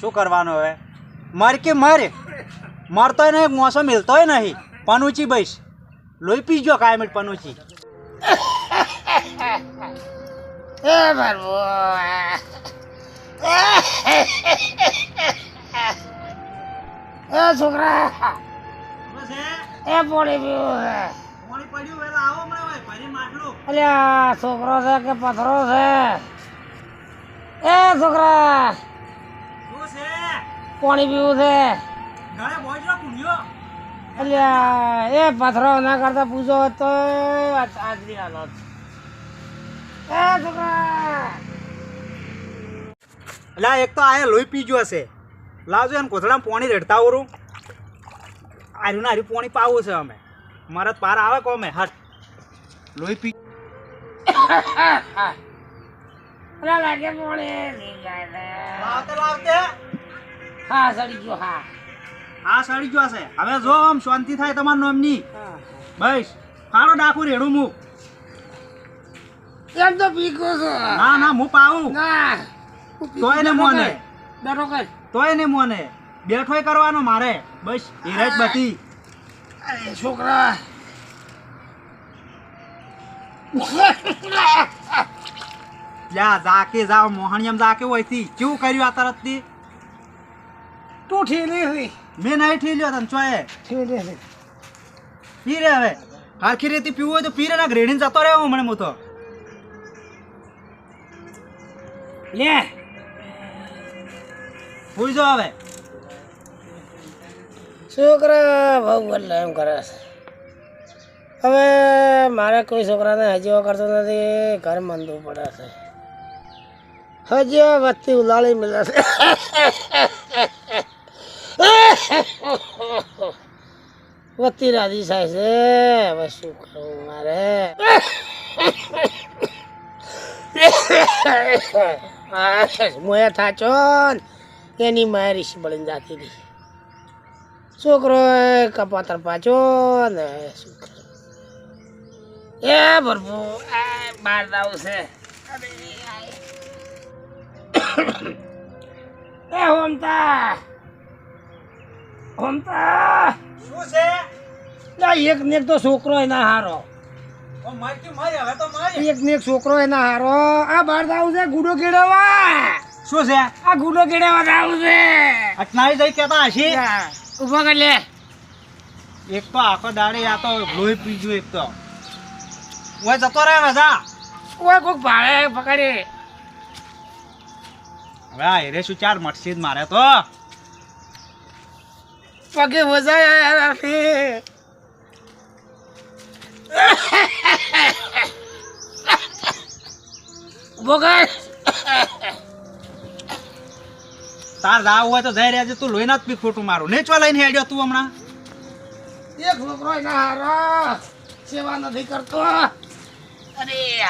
શું કરવાનું હવે? મર કે મારે? મરતોય નહીં મોસો મિલતોય નહીં. પનુચી બઈશ. લોહી પીજો મિનિટ પનુચી. એ ભરવો. એ છોકરા. એ પોણી પીવું અલ્યા છોકરો છે કે પથરો છે? એ છોકરા પાણી પીવું છે? અલ્યા એ પથરો ના કરતા પૂછો તો આજરી હાલત. એ છોકરા. એટલે એક તો આ લોહી પીજો હશે. લાવજો એને કોથળામાં પાણી રેડતા ઓરું આર્યું ને આર્યું પોણી પાવું છે અમે. મારા પાર આવે કોમે હટ લોહી પી લાગે. લાવતે લાવતે. હા સડી ગયો હા. આ સડી ગયો છે હવે જો આમ શાંતિ થાય તમારા નામની. બસ. કાળો ડાકુ રેડું હું એમ તો પીકો છો? ના ના હું પાઉં. ના. તોય ને મોને. બેઠો કર તોય ને મોને. બેઠોય કરવાનો મારે. બસ હીરે જ બધી. અરે છોકરા. જા જાકે જાઓ મોહણિયમ જાકે હોયથી કેવું કર્યું આ તરતથી? તું ઠેલી હતી મેં નહીં ઠીલ્યો તને ચોયે ઠેલી હતી પીરે હવે. આખી રીતે પીવું હોય તો પીરે ના ગ્રેડીને જતો રહ્યો મને હું તો. લે. ભૂલ હવે. છોકરા બહુ બદલા એમ કરે છે. હવે મારે કોઈ છોકરાને હજીઓ કરતો નથી, ઘર મંદવું પડે છે. હજી વધતી ઉલાળી મળે છે. વધતી રાજી થાય છે. હવે શું કરવું મારે? મોયા થાચો એની એની મારી બળીને જાતી હતી છોકરો કપાતર પાછો ને એ ભરપુ આ બાર દાવ છે. એ હોમતા હોમતા. શું છે? ના એક ને એક તો છોકરો એના હારો. એક ને એક છોકરો એના હારો. આ બાર દાવ છે ગુડો કેળવવા. શું છે? આ ગુડો કેળવવા દાવ છે. અટનાવી જઈ કેતા હશી? ઊભા કર લે. એક તો આખો દાડે આ તો લોહી પીજું એક તો. ઓય જતો રહે મજા કોઈ કોઈક ભાડે પકડી. હવે આ હેરે શું ચાર મટશે જ મારે તો. પગે વજાય ઊભો બોગર તાર જાવ હોય તો જઈ રહેજે તું લોહી ના જ પી ખોટું મારું. ને ચો લઈને હેડ્યો તું હમણાં. એક છોકરો ના હારા. સેવા નથી કરતો. અરે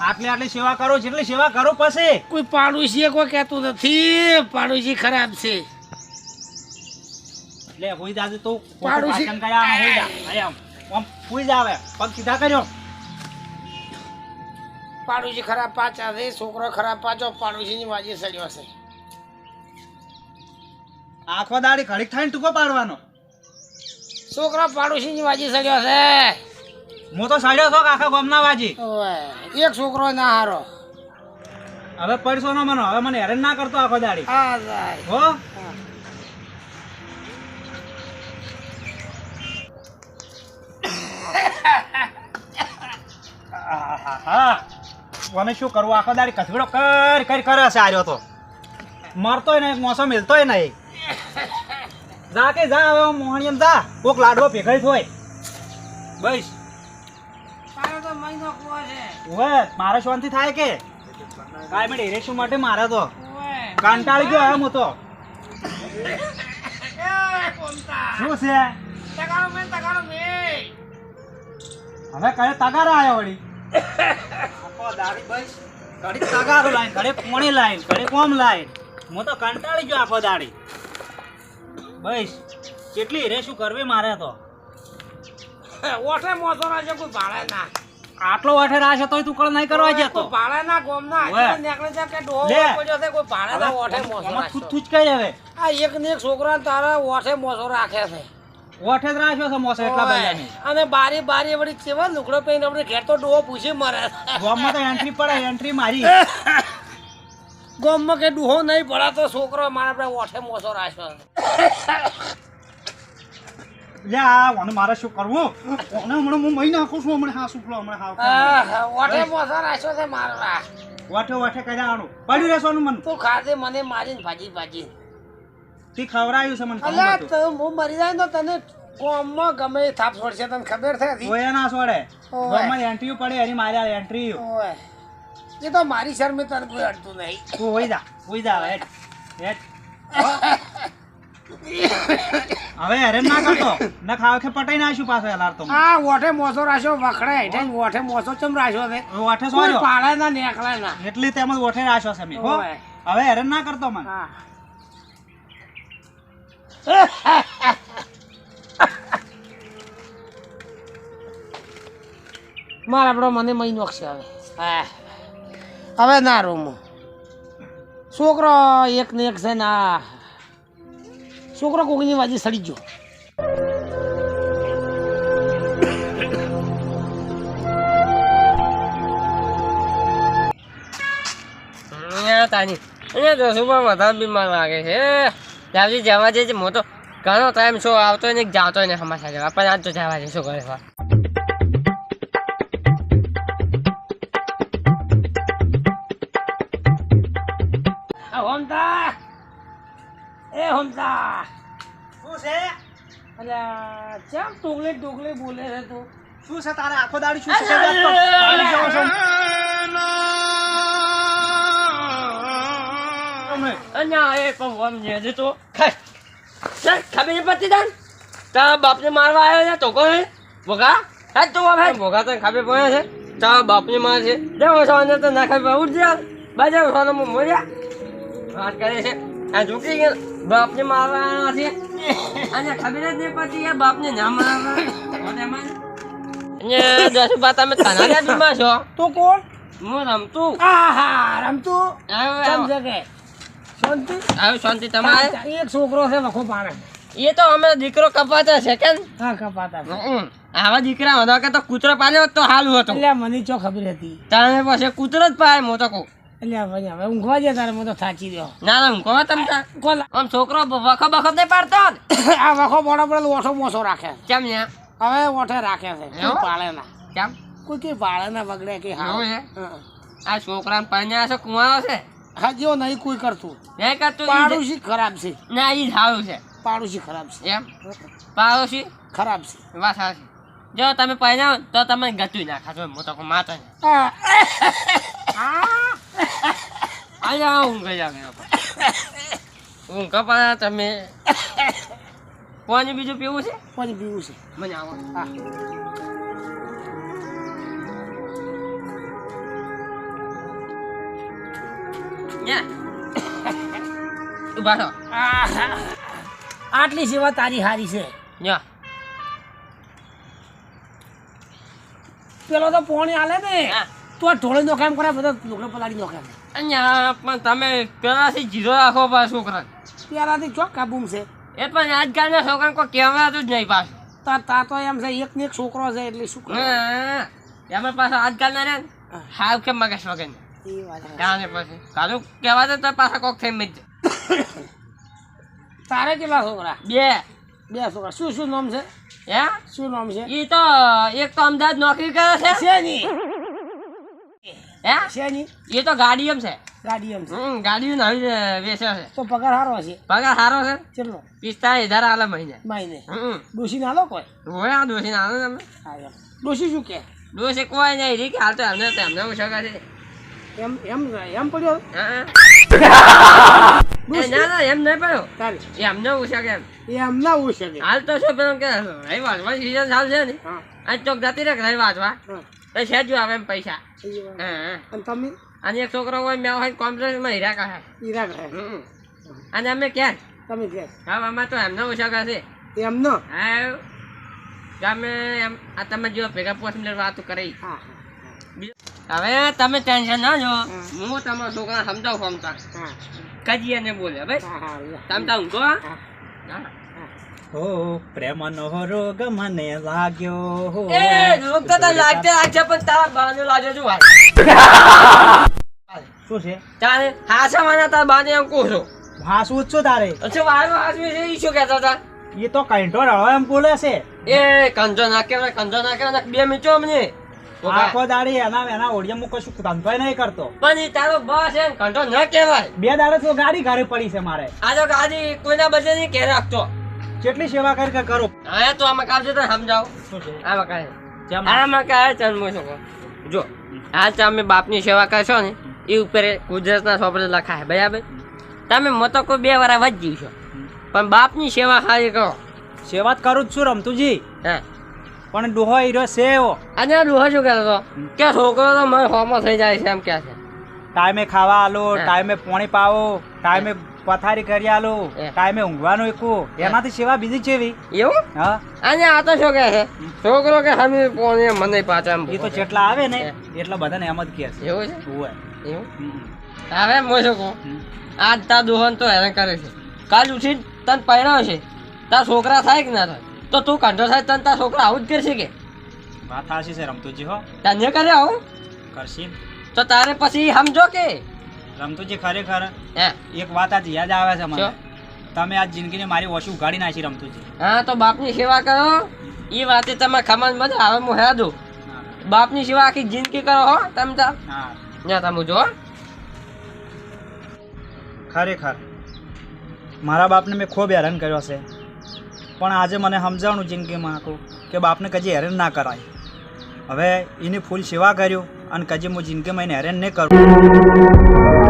આટલી આટલી સેવા કરો જેટલી સેવા કરો પછી. કોઈ પાડોશી કોઈ કહેતું નથી. પાડોશી ખરાબ છે. લે હોઈ જાજે તું પાડોશી- આમ હોઈ જા આમ આમ હોઈ જાવે પગ સીધા કર્યો. પાડોશી ખરાબ પાછા છે છોકરો ખરાબ પાછો પાડોશીની વાજી સડ્યો છે. આખો દાડી ઘડીક થઈને ટૂંકો પાડવાનો. છોકરો પાડોશીની વાજી સડ્યો છે. હું તો સાડ્યો છો આખા ગામના વાજી. એક છોકરો ના હારો. હવે પડશો ના મને હવે મને હેરાન ના કરતો આખો દાડી. હો. મને શું કરવું? આખો દાડી કચગડો કર કર કરે છે આર્યો તો. મરતોય નહીં મોસો મિલતોય નહીં. જા કે જા હવે મોહણીયમ જા. કોક લાડવો ભેગાઈ થોય બસ. તારો તો મહિનો કુવો છે. ઓવે મારે શાંતિ થાય કે? કાંઈ મિનિટ ઇરેક્શન માટે મારે તો. કાંટાળી કંટાળી ગયો હવે હું તો. શું છે? તગારો મે તગારો મે. હવે કડે તગારો આવ્યો વળી? આપો દારી બસ. ઘડી તગારો લાઈન ઘડી પોણી લાઈન ઘડી કોમ લાઈન. હું તો કંટાળી ગયો આખો દાડી. બસ. કેટલી રે શું કરવી મારે તો? ઓઠે મોસો રાજે કોઈ ભાડે ના. આટલો વાઠે રાશે તોય તું કળ નહીં કરવા જતો. ભાડે ના ગોમ ના ઓવે. નીકળે છે કે ડો. પડ્યો છે કોઈ ભાડે ના ઓઠે મોસો આમાં તું તું થૂત કઈ હવે આ એક ને એક છોકરા તારા ઓઠે મોસો રાખે છે. ઓઠે જ રાખ્યો છે મોસે એટલા. બધાની અને બારી બારી વળી કેવા લુકડો પહેરીને આપણે ઘેર તો ડો પૂછી મરે ગોમમાં તો એન્ટ્રી પડે એન્ટ્રી મારી. ગોમમાં કે દુહો નહીં પડે તો છોકરો મારા આપણે ઓઠે મોસો રાખ્યો. મારે શું કરવું? ઓને હમણાં હું મહી નાખું છું હમણાં હા શુક્લો હમણાં હાવ ઓઠે મોસો રાખ્યો છે મારા વાઠે વાઠે કર્યા આનું પડ્યું રહેવાનું મન? તું ખાધે મને મારીને ભાજી ભાજી. તી ખવરાયું છે મને અલ્યા તો હું મરી જાય તો તને કોમમાં ગમે થાપ છોડશે તને ખબર છે? ઓય ના છોડે. ઓય. ગામમાં એન્ટ્રી પડે એની માર્યા એન્ટ્રી ઓય. એ તો મારી શરમે તને કોઈ અડતું નહીં. તું દા જા દા હેટ. હેઠ. હવે હેરેન ના કરતો. ના ખાવ કે પટાઈ નાખ્યું પાછો એલાર તો આ ઓઠે મોસો રાખ્યો વખડે હેઠે ઓઠે મોસો ચમ રાખ્યો છે? ઓઠે સો પાડે ના નેકળે ના. એટલી તેમજ વોઠે રાખ્યો છે મે. હવે હેરેન ના કરતો મને. હા. મારા આપણો મને મહી નોખશે હવે. હા. હવે ના રૂમ. છોકરો એક ને એક છે ને આ. છોકરો કોકની વાજી સડી ગયો. તાની અહીંયા પણ વધારે બીમાર લાગે છે. જાવજી જવા છે, મોટો ઘણો ટાઈમ છો આવતો ને જાતો ને હમાસા જવા પણ આજ તો જવા દે શું એ હમતા શું છે? અલ્યા ચમ ટોગલે ટોગલે બોલે છે તું? શું છે તારે? આખો દાડી શું છે? અહીંયા એ પણ વમ ને તો. ખાય. સર ખબર પડતી તાન. તારા બાપને મારવા આવ્યો છે તો કોઈ ભોગા? હા તો ભાઈ. ભોગા તને ખબર પડે છે? તારા બાપને માર છે. દેવો છો તો ના ખબર ઉઠ જા. બાજા સોનો મોર્યા. વાત કરે છે. આ ગયા. બાપને મારવા આવ્યા છે. અને ખબર જ નહીં પડતી આ બાપને ના મારવા મોઢે માર. અને દસ બા તમે તના બીમાર છો? તું કોણ? હું રમતું. આહા રમતું. છે કે શાંતિ? આવો શાંતિ તમારે? એક છોકરો છે વખો પાણે એ તો અમે દીકરો કપાતા છે કે હા કપાતા આવા દીકરા હતા કે તો કૂતરો પાડ્યો તો હાલ હતો. એટલે મને ચો ખબર હતી. તારે પાસે કૂતરો જ પાય મોટો કો એટલે ભાઈ હવે ઊંઘવા જાય તારે મને તો થાચી રહ્યો ના ના હું તમ તાર કોણ આમ છોકરો વખો બખો નહીં પાડતો આ વખો બોડા પડે ઓછો મોસો રાખે. કેમ ને હવે ઓઠે રાખે છે. કોઈ પાળે ના. કેમ? કોઈ કે પાળે ના બગડે કે હા? આ છોકરાને પરણ્યા છે છે? હા નહીં કોઈ કરતું. નહીં કરતું પાડોશી ખરાબ છે. ના ઈ જ સારું છે. પાડોશી ખરાબ છે. એમ? પાડોશી? ખરાબ છે. વાત સાચી. જો તમે પરણ્યા તો તમે ગતું ના ખાશો મોટો માતા. અહીંયા ઊંઘ આવે. ઊંઘ કપા તમે પાણી બીજું પીવું છે? પાણી પીવું છે. મને આવો. હા. થો આહા. આટલી સેવા તારી હારી છે. ન્યા. પેલો તો પોણી આલે ને. તો ઢોળી નો કામ કરે બધા લોકો પલાળી નો કામ. અહીંયા પણ તમે પેલાથી જીરો રાખો પા છોકરા પેલાથી ચોક કાબૂમ છે. એ પણ આજકાલના છોકરાને કોઈ કહેવાતું જ નહીં પાછું. તાર તા તો એમ છે એક ને એક છોકરો છે એટલે શું કરે. એમાં પાછા આજકાલના ને હાવ કે મગજ વગર. જાણે પછી. કાલું કહેવાતું તો પાછા કોક થઈ મિત તારે કેટલા છોકરા? બે. બે છોકરા. શું શું નામ છે? હે? શું નામ છે? એ તો એક તો અમદાવાદ નોકરી કરે છે. શેની હે? એ તો ગાડી એમ છે છે. હમ ગાડીઓ નવી વેચે છે. તો પગાર સારો છે પગાર સારો છે? ચલો પિસ્તાલીસ હજાર આલે મહિને. હમ. ડોશી ના લો કોઈ? હોય આ દોશી નાનો તમે. હા શું કે? દોશી કોઈ નહીં રી કે હાલ તો એમને એમને ઓછા છે. એમ એમ એમ પડ્યો? હા ના ના એમ નહીં પડ્યો. એમને ઓછા કેમ એમ. ના હોય હાલ તો શું પેલું કે વાંચવા સીઝન ને. આજ ચોક જતી રહે હા. તો સેજુ આવે એમ પૈસા. હા. અને તમે? અને એક છોકરો હોય મેં હોય કોમ્પ્યુટરમાં હીરા કહે હીરા કહે અને અમે ક્યાં? તમે ક્યાં? હા અમે તો એમનો ઓછા કરશે એમનો? હા. તમે એમ આ તમે જો ભેગા પોસ મિનિટ વાતો કરી. હા હવે તમે ટેન્શન ના જો હું. તમારા છોકરા સમજાવું સમતા કજીએ ને બોલે હવે તમે તો ઊંઘો હા? હા. હા. હો પ્રેમનો રોગ મને લાગ્યો એ રોગ તો લાગતે લાગશે પણ તારા બાને લાગ્યો છું ભાઈ શું છે? તારે હાસા માના તારા બાજુ એમ કહું છું. હાસવું જ છું તારે. અચ્છા વારું હાસવી છે ઈ શું કહેતા હતા? એ તો કંઠો રળો એમ બોલે છે. એ કંજો ના કહેવાય કંજો ના કહેવાય બે મીચો અમને. આખો દાડી એના એના ઓડિયા હું કશું ધંધો નહીં કરતો. પણ તારો બસ એમ કંજો ના કહેવાય. બે દાડે તો ગાડી ઘરે પડી છે મારે. આ તો ગાડી કોઈના બદલે નહીં કે રાખતો. કેટલી સેવા કરી કે કરું? હા તો આમાં કામ છે તને સમજાવો. આમાં જેમ આમાં કાય હું જો આ તમે બાપની સેવા કરશો ને એ ઉપર ગુજરાતના સોપડે લખાય બરાબર? તમે મતો કોઈ બે વાર વધી છો. પણ બાપની સેવા ખાલી કરો. સેવા કરું જ છું રમતુજી. હા. પણ ડોહો હીરો છે એવો. અને ડોહો શું હતો? કે છોકરો તો મને હોમો થઈ જાય છે એમ કે છે. ટાઈમે ખાવા આલો ટાઈમે પાણી પાવો ટાઈમે પથારી કરી આલો ટાઈમે ઊંઘવાનું એકું. એનાથી સેવા બીજી ચેવી એવું? હા. અને આ તો શું કહે છે? છોકરો કે હમી પોને મને પાછા એ તો જેટલા આવે ને એટલા બધાને એમ જ કહે છે. એવું છે. એવું? હવે મો શું કહું. આજ તા દોહન તો હેરાન કરે છે. કાલ ઉઠી તને છે. તાર છોકરા થાય કે ના થાય? તો તું કંઠો થાય તન તાર છોકરા આવું જ કરશે કે? વાત હાચી છે રમતુજી હો. તને કરે આવું? કરશી. તો તારે પછી સમજો કે? રમતુજી ખરેખર હે? એક વાત આજ યાદ આવે છે મને? તમે આજ જિંદગીને મારી ઓછી ઉગાડી નાખી રમતુજી. હા તો બાપની સેવા કરો. એ વાતે તમે ખમણ મજા આવે હું હે. દઉં. બાપની સેવા આખી જિંદગી કરો હો તમે તા. હા. ના તમે જો ખરેખર. મારા બાપને મેં ખૂબ હેરાન કર્યો છે. પણ આજે મને સમજાણું જિંદગીમાં આખું કે બાપને કદી હેરાન ના કરાય. હવે એની ફૂલ સેવા કર્યું. અને કદી હું જિંદગીમાં એને હેરાન નહીં કરું.